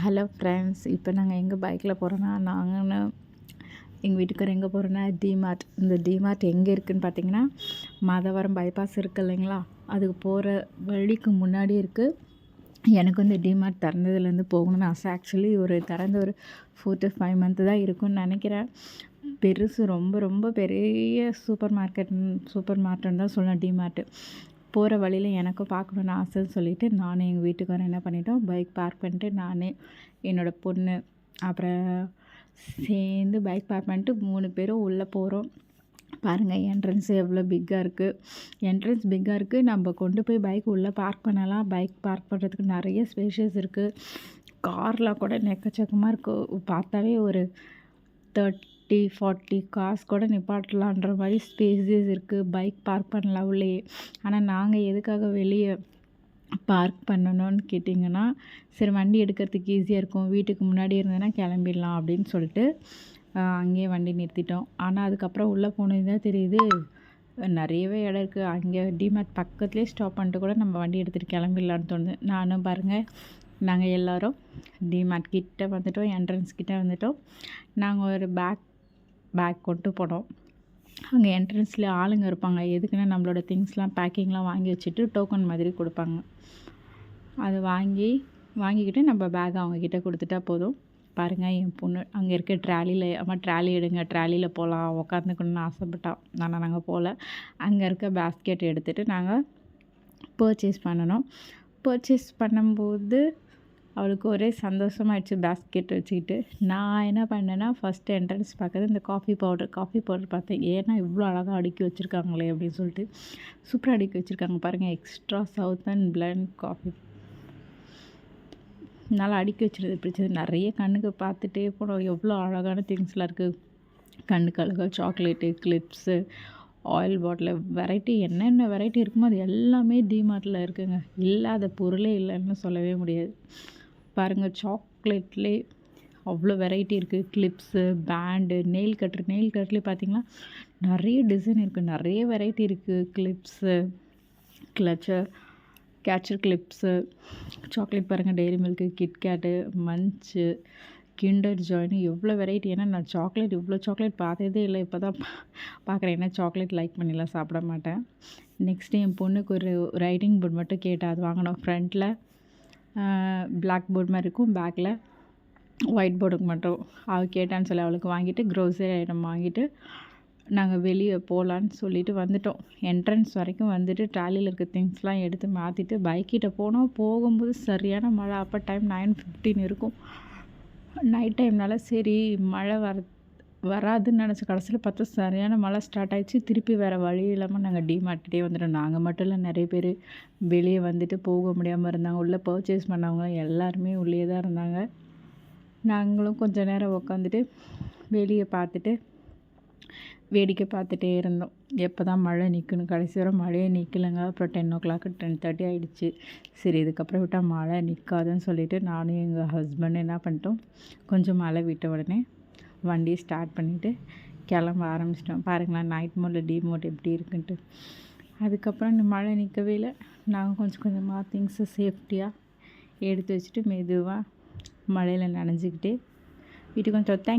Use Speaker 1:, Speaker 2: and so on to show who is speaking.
Speaker 1: Hello friends இப்போ நாங்கள் எங்கே பைக்கில் போகிறோன்னா நாங்கள் எங்கள் வீட்டுக்கார் எங்கே போகிறோன்னா டிமார்ட் இந்த டிமார்ட் எங்கே இருக்குதுன்னு பார்த்தீங்கன்னா மாதவரம் பைபாஸ் இருக்குது இல்லைங்களா? அதுக்கு போகிற வழிக்கு முன்னாடி இருக்குது எனக்கு வந்து டிமார்ட் திறந்ததுலேருந்து போகணும்னு ஆசை. ஆக்சுவலி ஒரு திறந்த ஒரு ஃபோர் டு ஃபைவ் மந்த்து தான் இருக்கும்னு நினைக்கிறேன். பெருசு ரொம்ப ரொம்ப பெரிய சூப்பர் மார்க்கெட் சூப்பர் மார்க்கெட்னு தான் சொல்லலாம் டிமார்ட்டு போகிற வழியில் எனக்கும் பார்க்கணுன்னு ஆசைன்னு சொல்லிவிட்டு நானும் எங்கள் வீட்டுக்காரன் என்ன பண்ணிட்டோம் பைக் பார்க் பண்ணிட்டு நான் என்னோடய பொண்ணு அப்புறம் சேர்ந்து பைக் பார்க் பண்ணிட்டு மூணு பேரும் உள்ளே போகிறோம் பாருங்கள் என்ட்ரன்ஸ் எவ்வளோ பிக்காக இருக்குது என்ட்ரன்ஸ் பிக்காக இருக்குது நம்ம கொண்டு போய் பைக் உள்ளே பார்க் பண்ணலாம். பைக் பார்க் பண்ணுறதுக்கு நிறைய ஸ்பேஷியஸ் இருக்குது கார்லாம் கூட நெக்கச்சக்கமாக இருக்குது பார்த்தாவே ஒரு தேர்ட் தேர்ட்டி ஃபார்ட்டி காசு கூட நிப்பாட்டலான்ற மாதிரி ஸ்பேசஸ் இருக்குது பைக் பார்க் பண்ணலாம் உள்ளே. ஆனால் நாங்கள் எதுக்காக வெளியே பார்க் பண்ணணும்னு கேட்டிங்கன்னா சரி வண்டி எடுக்கிறதுக்கு ஈஸியாக இருக்கும். வீட்டுக்கு முன்னாடி இருந்ததுன்னா கிளம்பிடலாம் அப்படின்னு சொல்லிட்டு அங்கேயே வண்டி நிறுத்திட்டோம். ஆனால் அதுக்கப்புறம் உள்ளே போனது தான் தெரியுது. நிறையவே இடம் இருக்குது அங்கே டிமார்ட் பக்கத்துலேயே ஸ்டாப் பண்ணிட்டு கூட நம்ம வண்டி எடுத்துகிட்டு கிளம்பிடலான்னு தோணுது. நானும் பாருங்கள் நாங்கள் எல்லோரும் டிமார்ட் கிட்டே வந்துட்டோம் என்ட்ரன்ஸ் கிட்டே வந்துட்டோம். நாங்கள் ஒரு பேக் பேக் கொண்டு போனோம். அங்கே என்ட்ரன்ஸில் ஆளுங்க இருப்பாங்க. எதுக்குன்னா நம்மளோட திங்ஸ்லாம் பேக்கிங்லாம் வாங்கி வச்சுட்டு டோக்கன் மாதிரி கொடுப்பாங்க. அது வாங்கி வாங்கிக்கிட்டு நம்ம பேக் அவங்கக்கிட்ட கொடுத்துட்டா போதும். பாருங்கள் என் பொண்ணு அங்கே இருக்க ட்ராலியில் அம்மா ட்ராலி எடுங்க. ட்ராலியில் போகலாம் உக்காந்துக்கணும்னு ஆசைப்பட்டா. ஆனால் நாங்கள் போகல அங்கே இருக்க பேஸ்கெட் எடுத்துகிட்டு நாங்கள் பர்ச்சேஸ் பண்ணணும். பர்ச்சேஸ் பண்ணும்போது அவளுக்கு ஒரே சந்தோஷமாயிடுச்சு பேஸ்கெட் வச்சுக்கிட்டு. நான் என்ன பண்ணேன்னா ஃபஸ்ட்டு என்ட்ரன்ஸ் பார்க்குறது இந்த காஃபி பவுடர் காஃபி பவுடர் பார்த்தேன். ஏன்னா இவ்வளோ அழகாக அடுக்கி வச்சுருக்காங்களே அப்படின்னு சொல்லிட்டு. சூப்பராக அடுக்கி வச்சுருக்காங்க பாருங்கள் extra south and blend coffee நல்லா அடுக்கி வச்சுருது பிடிச்சது நிறைய கண்ணுக்கு பார்த்துட்டே போனோம். எவ்வளோ அழகான திங்ஸ்லாம் இருக்குது கண்ணுக்கு அழகாக chocolate clips oil bottle variety என்னென்ன வெரைட்டி இருக்குமோ அது எல்லாமே டிமார்ட்டில் இருக்குங்க. இல்லாத பொருளே இல்லைன்னு சொல்லவே முடியாது. பாருங்கள் சாக்லேட்லேயே அவ்வளோ வெரைட்டி இருக்குது clips band nail cutter nail கட்லேயே பார்த்திங்கன்னா நிறைய டிசைன் இருக்குது நிறைய வெரைட்டி இருக்குது clips clutcher catcher clips chocolate பாருங்கள் dairy milk KitKat Munch Kinder ஜாயின்னு எவ்வளோ வெரைட்டி ஏன்னா நான் சாக்லேட் இவ்வளோ சாக்லேட் பார்த்ததே இல்லை. இப்போ தான் பார்க்குறேன் ஏன்னா சாக்லேட் லைக் பண்ணிலாம் சாப்பிட மாட்டேன். நெக்ஸ்ட்டு என் பொண்ணுக்கு ஒரு ரைட்டிங் போர்ட் மட்டும் கேட்டால் அது வாங்கினோம் ஃப்ரண்ட்டில் பிளாக் போர்ட் மாதிரி இருக்கும். பேக்கில் ஒயிட் போர்டுக்கு மட்டும். அவள் கேட்டான்னு சொல்லி அவளுக்கு வாங்கிட்டு க்ரோசரி ஐட்டம் வாங்கிட்டு நாங்கள் வெளியே போகலான்னு சொல்லிட்டு வந்துட்டோம். என்ட்ரன்ஸ் வரைக்கும் வந்துட்டு ட்ராலியில் இருக்க திங்ஸ்லாம் எடுத்து மாற்றிட்டு பைக்கிட்ட போனோம். போகும்போது சரியான மழை. அப்போ டைம் நைன் ஃபிஃப்டின் இருக்கும். நைட் டைம்னால சரி மழை வர வராதுன்னு நினச்ச கடைசியில் பார்த்தா சரியான மழை ஸ்டார்ட் ஆகிடுச்சு திருப்பி வேறு வழி இல்லாமல் நாங்கள் டிமார்ட்டே வந்துட்டோம். நாங்கள் மட்டும் இல்லை நிறைய பேர் வெளியே வந்துட்டு போக முடியாமல் இருந்தாங்க. உள்ளே பர்ச்சேஸ் பண்ணவங்க எல்லாருமே உள்ளே தான் இருந்தாங்க. நாங்களும் கொஞ்ச நேரம் உக்காந்துட்டு வெளியே பார்த்துட்டு வேடிக்கை பார்த்துட்டே இருந்தோம். எப்போ தான் மழை நிற்கணும் கடைசி வரை மழையே நிற்கலைங்க அப்புறம் ten o'clock ten thirty ஆகிடுச்சு சரி இதுக்கப்புறம் விட்டால் மழை நிற்காதுன்னு சொல்லிவிட்டு நானும் எங்கள் ஹஸ்பண்ட் என்ன பண்ணிட்டோம். கொஞ்சம் மழை விட்ட உடனே வண்டியை ஸ்டார்ட் பண்ணிவிட்டு கிளம்ப ஆரம்பிச்சிட்டோம். பாருங்களேன் நைட் மோடில் டீ மோட் எப்படி இருக்குன்ட்டு. அதுக்கப்புறம் இந்த மழை நிற்கவே இல்லை. நாங்கள் கொஞ்சம் கொஞ்சமாக திங்ஸை சேஃப்டியாக எடுத்து வச்சுட்டு மெதுவாக மழையில் நனைஞ்சிக்கிட்டே வீட்டுக்கு கொஞ்சம் தேங்க்